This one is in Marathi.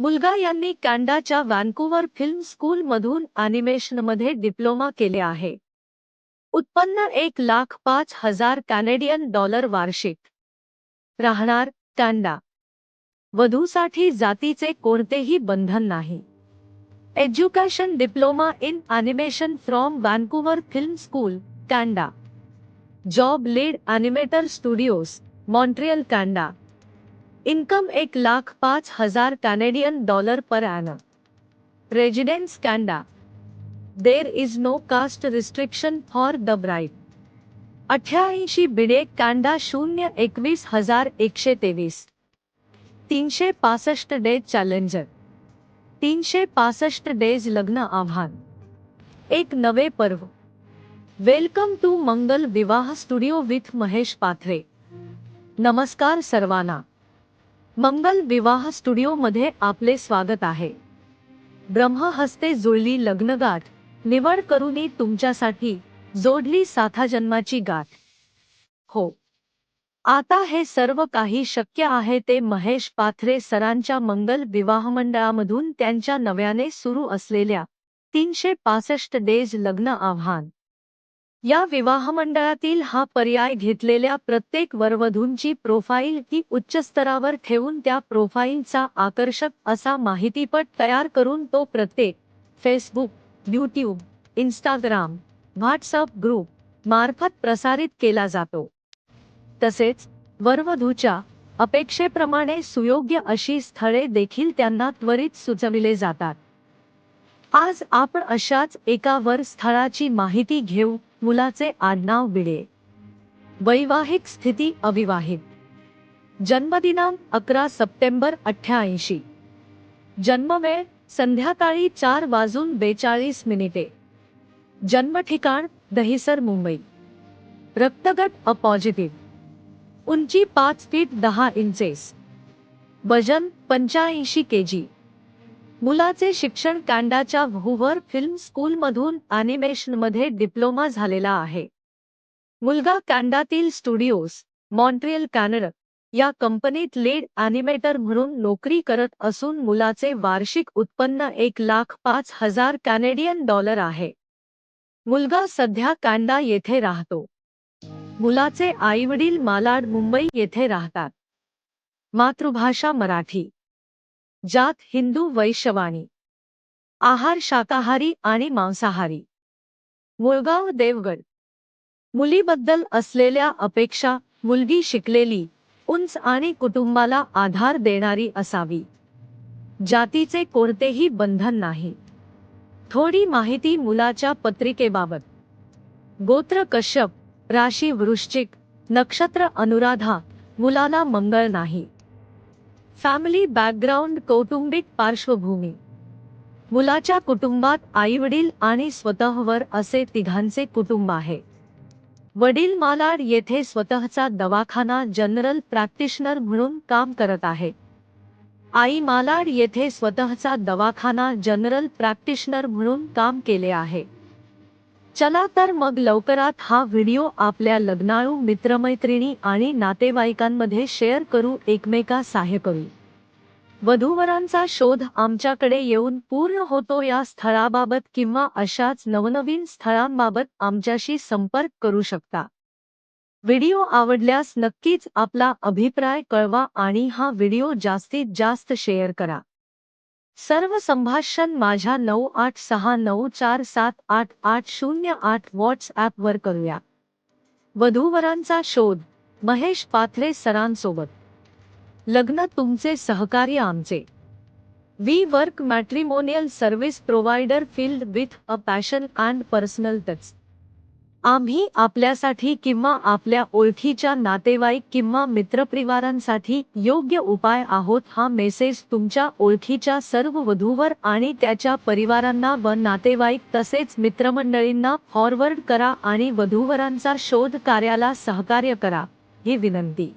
मुलगा यांनी कॅनडाच्या व्हॅन्कुव्हर फिल्म स्कूलमधून ॲनिमेशनमध्ये डिप्लोमा केले आहे. उत्पन्न एक लाख पाच हजार कॅनेडियन डॉलर वार्षिक. राहणार कॅनडा. वधूसाठी जातीचे कोणतेही बंधन नाही. Education diploma in animation from Vancouver film school Canada. Job lead animator studios Montreal Canada. Income एक लाख पाच हजार Canadian dollar per annum. Residence Canada there is no caste restriction for the bright अठ्याऐंशी बिडे कॅनडा शून्य एकवीस हजार एकशे तेवीस. तीनशे पासष्ट डेज चॅलेंजर. तीनशे पासष्ट डेज लग्न आव्हान. एक नवे पर्व. वेलकम टू मंगल विवाह स्टुडिओ विथ महेश पाथरे नमस्कार सर्वांना. मंगल विवाह स्टुडिओमध्ये आपले स्वागत आहे. ब्रह्महस्ते जुळली लग्नगाठ निवड करूनी तुमच्यासाठी जोडली साथा जन्माची गाठ. हो. आता हे सर्व काही शक्य आहे ते महेश पाथरे सरांच्या मंगल विवाह मंडळामधून त्यांच्या नव्याने सुरू असलेल्या तीनशे पासष्ट डेज लग्न आव्हान. या विवाह मंडळातील हा पर्याय घेतलेल्या प्रत्येक वरवधूंची प्रोफाईल ही उच्च स्तरावर ठेवून त्या प्रोफाईलचा आकर्षक असा माहितीपट तयार करून तो प्रत्येक Facebook YouTube Instagram WhatsApp group मार्फत प्रसारित केला जातो. तसेच वरवधूच्या अपेक्षेप्रमाणे सुयोग्य अशी स्थळे देखील त्यांना त्वरित सुचविले जातात. आज आपण अशाच एका वर स्थळाची माहिती घेऊ. मुलाचे आडनाव बिडे वैवाहिक स्थिती अविवाहित. जन्मदिनांक अकरा सप्टेंबर अठ्ठ्याऐंशी. जन्मवेळ संध्याकाळी चार वाजून बेचाळीस मिनिटे. जन्मठिकाण दहिसर मुंबई. रक्तगट अ पॉझिटिव्ह. उंची पाच फीट दहा इंचेस. वजन पंच्याऐंशी के जी मुलाचे शिक्षण कॅनडाच्या व्हूवर फिल्म स्कूलमधून ॲनिमेशनमध्ये डिप्लोमा झालेला आहे. मुलगा कॅनडातील स्टुडिओज मॉन्ट्रियल कॅनडा या कंपनीत लीड ॲनिमेटर म्हणून नोकरी करत असून मुलाचे वार्षिक उत्पन्न एक लाख पाच हजार कॅनेडियन डॉलर आहे. मुलगा सध्या कॅनडा येथे राहतो. मुलाचे आईवडील मालाड मुंबई येथे राहतात. मातृभाषा मराठी. जात हिंदू वैश्यवाणी. आहार शाकाहारी आणि मांसाहारी. मुळगाव देवगड. मुलीबद्दल असलेल्या अपेक्षा मुलगी शिकलेली उंच आणि कुटुंबाला आधार देणारी असावी. जातीचे कोणतेही बंधन नाही. थोडी माहिती मुलाच्या पत्रिकेबाबत. गोत्र कश्यप राशी वृश्चिक नक्षत्र अनुराधा मुलाला मंगळ नाही. फॅमिली बॅकग्राऊंड कौटुंबिक पार्श्वभूमी. मुलाच्या कुटुंबात आईवडील आणि स्वतःवर असे तिघांचे कुटुंब आहे. वडील मालाड येथे स्वतःचा दवाखाना जनरल प्रॅक्टिशनर म्हणून काम करत आहे. आई मालाड येथे स्वतःचा दवाखाना जनरल प्रॅक्टिशनर म्हणून काम केले आहे. चला तर मग लवकरात हा व्हिडिओ आपल्या लग्नाळू मित्रमैत्रिणी आणि नातेवाईकांमध्ये शेअर करू एकमेका सहाय्य करू वधूवरांचा शोध आमच्याकडे येऊन पूर्ण होतो या स्थळाबाबत किंवा अशाच नवनवीन स्थळांबाबत आमच्याशी संपर्क करू शकता. व्हिडिओ आवडल्यास नक्कीच आपला अभिप्राय कळवा आणि हा व्हिडिओ जास्तीत जास्त शेअर करा. सर्व संभाषण माझ्या नऊ आठ सहा नऊ चार सात आठ आठ शून्य आठ व्हॉट्सॲपवर करूया. वधूवरांचा शोध महेश पाथरे सरांसोबत. लग्न तुमचे सहकार्य आमचे. We work matrimonial service provider filled with a passion and personal touch. आम्ही आपल्यासाठी किंवा आपल्या ओळखीच्या नातेवाईक किंवा मित्रपरिवारांसाठी योग्य उपाय आहोत हा मेसेज तुमच्या ओळखीच्या सर्व वधूवर आणि त्याच्या परिवारांना व नातेवाईक तसेच मित्रमंडळींना फॉरवर्ड करा आणि वधूवरांचा शोध कार्याला सहकार्य करा ही विनंती.